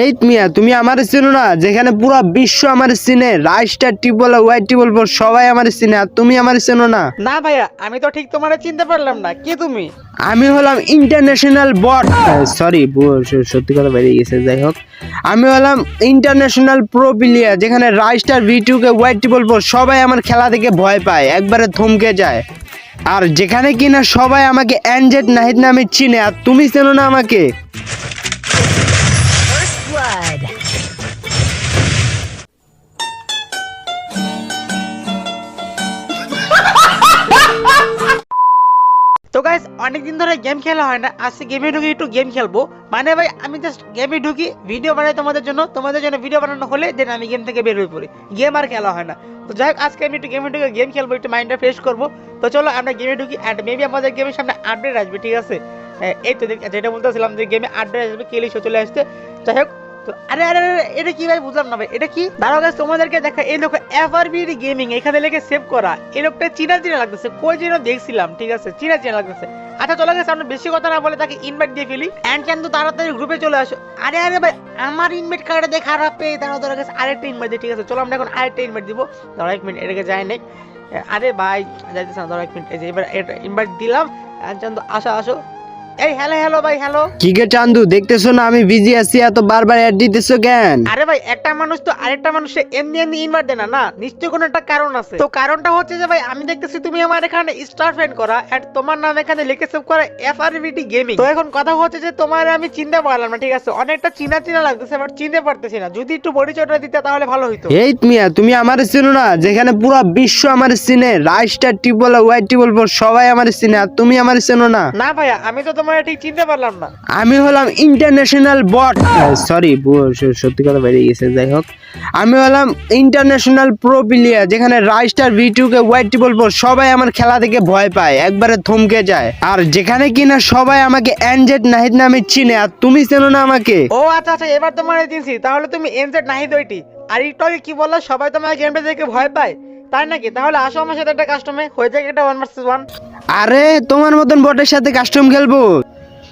এই মিয়া তুমি আমার চিনো না যেখানে পুরো বিশ্ব আমার চিনে রাইস্টার টিপল হোয়াইট টিপল সবাই আমার চিনে আর তুমি আমার চেনো না। না ভাইয়া আমি তো ঠিক তোমার চিনতে পারলাম না। কে তুমি? আমি হলাম ইন্টারন্যাশনাল বট সরি সত্যি কথা বেরিয়ে গেছে যাই হোক। আমি হলাম ইন্টারন্যাশনাল প্রো প্লেয়ার যেখানে রাইস্টার ভিটুকে হোয়াইট টিপল সবাই আমার খেলা থেকে ভয় পায় একবারে থমকে যায়। আর যেখানে কিনা সবাই আমাকে অ্যানজেট নাহিদ নামে চিনে আর তুমি চেনো না আমাকে? অনেকদিন ধরে গেম খেলা হয় না আজকে গেমে ঢুকে একটু গেম খেলব। মানে ভাই আমি জাস্ট গেমে ঢুকি ভিডিও বানাই তোমাদের জন্য তোমাদের জন্য ভিডিও বানানো হলে দেন আমি গেম থেকে বের হয়ে পড়ি। গেম আর খেলা হয় না। তো যাই হোক আজকে আমি একটু গেমে ঢুকে গেম খেলব একটু মাইন্ডটা ফ্রেশ করব। তো চলো আমরা গেমে ঢুকি অ্যান্ড মেবি আমাদের গেমের সামনে আপডেট আসবে ঠিক আছে? হ্যাঁ, এই তো যেটা বলতেছিলাম যে গেমে আপডেট আসবে কেলি চলে আসতে যাই হোক তো আরে আরে এটা কি ভাই? বুঝলাম না ভাই। এটা কি? দাঁড়াও গাছ তোমাদেরকে দেখা এই লোক এফআরবি গেমিং এখানে লেখে সেভ করা। এই লোকটা চিনা চিনা লাগতেছে। কই যেন দেখছিলাম, ঠিক আছে? চিনা চিনা লাগতেছে। আচ্ছা চলে গেছে আমরা বেশি কথা না বলে তাকে ইনভাইট দিয়ে ফেলি। অ্যান্ড কিন্তু তাড়াতাড়ি গ্রুপে চলে আসো। আরে আরে ভাই, আমার ইনভাইট কার্ডে দেখে খারাপ পেয়ে দাঁড়াও দাঁড়া গেছে আরেকটা ইনভাইট দিয়ে ঠিক আছে? চলো, আমরা এখন আরেকটা ইনভাইট দিব। দাঁড়া এক মিনিট এটাকে যায় নাই আরে ভাই, যাইতেছে না দাঁড়া এক মিনিট এবার ইনভাইট দিলাম। অ্যান্ড চান্দু আসো আসো। এই হ্যালো হ্যালো ভাই হ্যালো কি গে চান্দু দেখতেছো না আমি বিজি আছি এত বারবার অ্যাড দিতেছো কেন? আরে ভাই একটা মানুষ তো আরেকটা মানুষে এমনি এমনি ইনভাইট দেয় না না নিশ্চয়ই কোনো একটা কারণ আছে। তো কারণটা হচ্ছে যে ভাই আমি দেখতেছি তুমি আমার এখানে স্টার ফ্রেন্ড করা এন্ড তোমার নাম এখানে লিখে সেভ করা এফআরভিটি গেমিং তো এখন কথা হচ্ছে যে তোমার আমি চিনতে পারলাম না ঠিক আছে? অনেকটা চিনা চিনা লাগতেছে বাট চিনতে পারতেছি না। যদি একটু পরিচয়টা দিতে তাহলে ভালো হইতো। এই মিয়া তুমি আমার চেনো না যেখানে পুরো বিশ্ব আমার চিনে রাইস্টার টিপল হোয়াইট টিপল সবাই আমার চিনে আর তুমি আমার চেনো না। না ভাইয়া আমি তো তোমার ঠিক চিনতে পারলাম না। আমি হলাম ইন্টারন্যাশনাল বট সরি সত্যি কথা বেরিয়ে গেছে যাই হোক। আমি হলাম ইন্টারন্যাশনাল প্রো প্লেয়ার যেখানে রাইস্টার ভিটুকে হোয়াইট টিপল সবাই আমার খেলা থেকে ভয় পায় একবারে থমকে যায়। আর যেখানে কিনা সবাই আমাকে অ্যানজেট নাহিদ নামে চিনে আর তুমি চেনো না আমাকে। ও আচ্ছা আচ্ছা এবার তোমার চিনছি তাহলে তুমি এনজেড নাহি দইটি আর একটু কি বলল? সবাই তোমার গেমটা দেখে ভয় পায়? তাই নাকি? তাহলে আসো আমার সাথে একটা কাস্টমে হয়ে যায় একটা ওয়ান ভার্সেস ওয়ান আরে তোমার মতন বটের সাথে কাস্টম খেলব।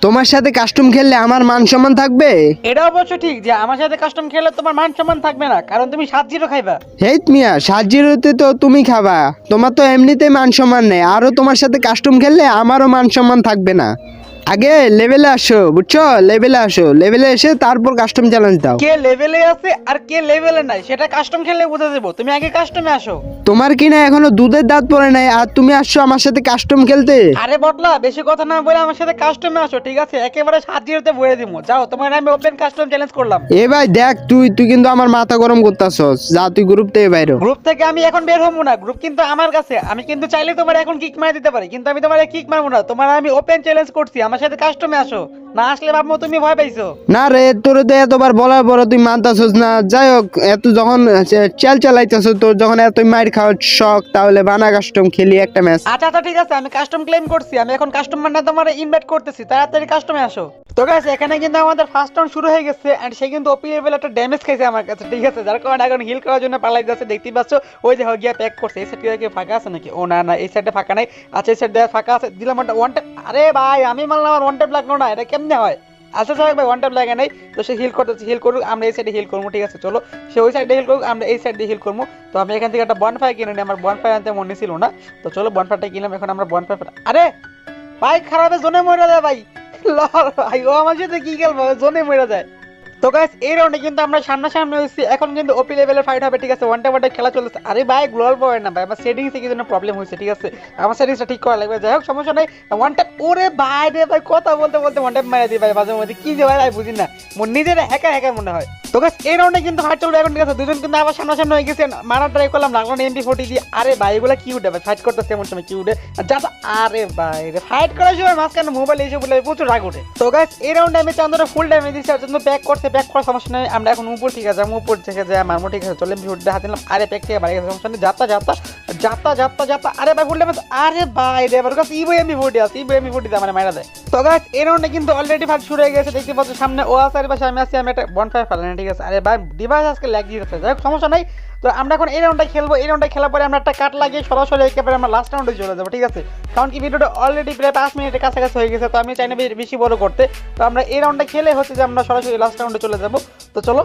তোমার সাথে কাস্টম খেললে আমার মান সম্মান থাকবে? এটা অবশ্য ঠিক যে আমার সাথে কাস্টম খেলে তোমার মান সম্মান থাকবে না কারণ তুমি সাত জিরো খাইবা। হেট মিয়া সাজিরোতে তো তুমি খাবা। তোমার তো এমনিতেই মান সম্মান নেই। আরও তোমার সাথে কাস্টম খেললে আমারও মান সম্মান থাকবে না। আগে লেভেলে আসো বুঝছ? লেভেলে আসো। লেভেলে এসে তারপর কাস্টম চ্যালেঞ্জ দাও। কে লেভেলে আছে আর কে লেভেলে নাই সেটা কাস্টম খেললে বুঝে দেবো তুমি আগে কাস্টমে আসো। তোমার কিনা এখনও দুধের দাঁত পড়ে নাই? আর তুমি আসছো আমার সাথে কাস্টম খেলতে? আরে বটলা বেশি কথা না বলে আমার সাথে কাস্টমে আসো ঠিক আছে? একেবারে সাত জিরোতে বলে দিব যাও তোমার আমি ওপেন কাস্টম চ্যালেঞ্জ করলাম। এ ভাই দেখ তুই তুই কিন্তু আমার মাথা গরম করতাছস। যা তুই গ্রুপ থেকে বাইরে গ্রুপ থেকে আমি এখন বের হব না। গ্রুপ কিন্তু আমার কাছে। আমি কিন্তু চাইলে তোমার এখন কিক মারা দিতে পারি কিন্তু আমি তোমার কিক মারবো না। তোমার আমি ওপেন চ্যালেঞ্জ করছি। আমার সাথে কাস্টমে আসো। না আসলে ভাববো তুমি ভয় পাইছো। না রে তোর তো এতবার বলার পরে তুই মানতাছস না। যাই হোক এত যখন চেল চালাইতেছ তোর যখন এত মাইর খাওয়ার শখ তাহলে বানা কাস্টম খেলি একটা ম্যাচ আচ্ছা আচ্ছা ঠিক আছে আমি কাস্টম ক্লেম করছি। আমি এখন কাস্টমার না তোমার ইনভাইট করতেছি। তাড়াতাড়ি কাস্টমে আসো। তো গাইস এখানে কিন্তু আমাদের ফার্স্ট রাউন্ড শুরু হয়ে গেছে এন্ড সে কিন্তু ওপি লেভেল একটা ড্যামেজ খাইছে আমার কাছে ঠিক আছে? যার কারণে এখন হিল করার জন্য পালাই যাচ্ছে দেখতেই পাচ্ছ? ওই যে গিয়া প্যাক করছে। এই সাইডে কি ফাঁকা আছে নাকি? ও না না এই সাইডে ফাঁকা নাই। আচ্ছা এই সাইডে ফাঁকা আছে। দিলাম ওয়ান ট্যাপ আরে ভাই, আমি মানলাম আমার ওয়ান ট্যাপ লাগল না, এটা কেমনে হয়? আচ্ছা সবাই ভাই ওয়ান ট্যাপ লাগে নাই, তো সে হিল করতে হিল করুক, আমরা এই সাইডে হিল করব, ঠিক আছে, চলো। সে ওই সাইডে হিল করুক, আমরা এই সাইডে হিল করব। তো আমি এখান থেকে একটা বনফায়ার কিনে নিই, আমার বনফায়ার আনতে মনে ছিল না। তো চলো বনফায়ারটা কিনলাম, এখন আমরা বনফায়ার আরে! ভাই, খারাপে জোনে মরে যায় ভাই। লল ভাই, ও আমার সাথে কি খেলব? জোনে মরে যায়। তো গাইস এই রাউন্ডে কিন্তু আমরা সামনাসামনি হয়েছি। এখন কিন্তু ওপি লেভেলের ফাইট হবে, ঠিক আছে? ওয়ান টাইম খেলা চলছে আরে ভাই গ্লোয়াল পয়েন্ট না ভাই, আমার সেটিংসে কি জন্য প্রবলেম হয়েছে, ঠিক আছে? আমার সেটিংসটা ঠিক করা লাগবে। যাই হোক, সমস্যা নাই। ওয়ান টাইম ওরে ভাই রে ভাই, কথা বলতে বলতে ওয়ান টাইম মেরে দিই ভাই, মাঝে মধ্যে। কি যে ভাই ভাই বুঝি না। মোর নিজের হ্যাকার হ্যাকার মনে হয়। তো গাইস এই রাউন্ডে কিন্তু ফাইট চলবে এখন, ঠিক আছে? দুজন কিন্তু আবার সামনাসামনি হয়ে গেছে। মারা ট্রাই করলাম, লাগল না এমপি ফোর্টি দিয়ে। আরে ভাই, এগুলো কি উঠে ভাই? ফাইট করতেছে এমন সময় কি উঠে? যা- আরে ভাই রে ফাইট করার সময় মাঝখানে মোবাইল এসে বলে প্রচুর রাগ উঠে তো গাইস এই রাউন্ডে আমি চান্দরা ফুল ড্যামেজ দিচ্ছি আর জন্য ব্যাক করছে ব্যাক করার সমস্যা নেই, আমরা এখন উপর থেকে যাব, উপর থেকে যাই আমার ঠিক আছে চলে আমি হাতে নিলাম, আরে ব্যাগ থেকে বাড়ি গেছে, সমস্যা নেই যাতা যাত্রা। যাত্রা যাত্রা যাত্রা আরে ভাই ড্যামেজ আরে ভাই রে, আমার কাছে ইবো এমপি ফোর্টি আছে ইবো এমপি ফোর্টি মানে মারা দেয়। তো গাইস এই রাউন্ডে কিন্তু অলরেডি ফাইট শুরু হয়ে গেছে, দেখতে পাচ্ছ সামনে ও আছে, আর পাশে আমি আছি, আমি একটা বনফায়ার ফেলানি ঠিক আছে? আরে ভাই ডিভাইস আজকে ল্যাগ দিতেছে যাই সমস্যা নাই। তো আমরা এখন এই রাউন্ডটা খেলব, এই রাউন্ডটা খেলার পরে আমরা একটা কাট লাগিয়ে সরাসরি একেবারে আমরা লাস্ট রাউন্ডে চলে যাব, ঠিক আছে? কারণ কি ভিডিওটা অলরেডি প্রায় পাঁচ মিনিটের কাছাকাছি হয়ে গেছে, তো আমি চাই না বেশি বড় করতে। তো আমরা এই রাউন্ডটা খেলে হচ্ছে যে আমরা সরাসরি লাস্ট রাউন্ডে চলে যাব। তো চলো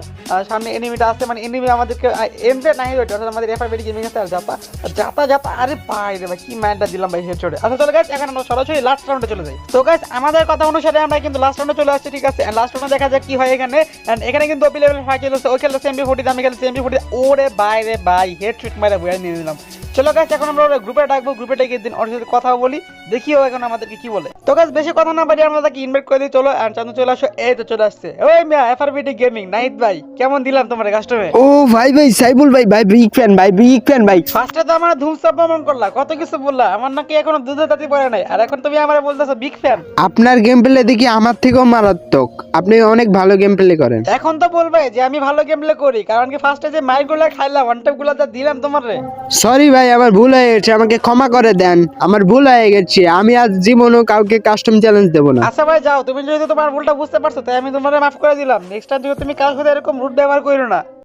সামনে এনিমিটা আছে মানে এনিমি আমাদেরকে এমপে নাই ওইটা, অর্থাৎ আমাদের এফআইবিডি গেমিং আছে আর যাতা যাতা যাতা আরে ভাই রে ভাই, কি ম্যানটা দিলাম ভাই হেডশটে আচ্ছা চলো গাইস এখন আমরা সরাসরি লাস্ট রাউন্ডে চলে যাই। তো গাইস আমাদের কথা অনুসারে আমরা কিন্তু লাস্ট রাউন্ডে চলে আসছি, ঠিক আছে? লাস্ট রাউন্ডে দেখা যাক কি হয় এখানে। And এখানে কিন্তু ওপি লেভেল ফাইভ চলছে ও খেলছে এমবি ফোর্টি আমি খেলছি এমবি ফোর্টি ওরে ভাই রে ভাই হেডশট মারে বয়ে নিয়ে নিলাম। চলো গাইস এখন আমরা ওর গ্রুপে ডাকবো গ্রুপে ডেকে দিন ওর সাথে কথা বলি দেখি ও এখন আমাদেরকে কি বলে। তো গাইস বেশি কথা না পারি আমরা তাকে ইনভাইট করে দিই চলো আর চান্দু চলে আসো এই তো চলে আসছে। ওই মিয়া এফআরবিডি গেমিং নাইট ভাই কেমন দিলাম তোমার কাস্টমে ও ভাই ভাই সাইবুল ভাই ভাই বিগ ফ্যান ভাই বিগ ফ্যান ভাই। ফার্স্টে তো আমার ধুমসাপ ভ্রমণ করলা কত কিছু বললা আমার নাকি এখনও দুধে তাতি পড়ে নাই। আর এখন তুমি আমার বলতেছো বিগ ফ্যান আপনার গেম প্লে দেখি আমার থেকেও মারাত্মক। আপনি অনেক ভালো গেম প্লে করেন। এখন তো বলবে যে আমি ভালো গেম প্লে করি কারণ কি ফার্স্টে যে মাইকগুলা খাইলাম ওয়ান টাইপগুলা যা দিলাম তোমার। রে সরি ভাই, আমার ভুল হয়ে গেছে, আমাকে ক্ষমা করে দেন। আমার ভুল হয়ে গেছে, আমি আজ জীবনও কাউকে কাস্টম চ্যালেঞ্জ দেবো না। আচ্ছা ভাই, যাও, তুমি যদি তোমার ভুলটা বুঝতে পারছ, তাই আমি তোমার মাফ করে দিলাম। নেক্সট টাইম যদি তুমি সাথে এরকম রুট ব্যবহার করো না।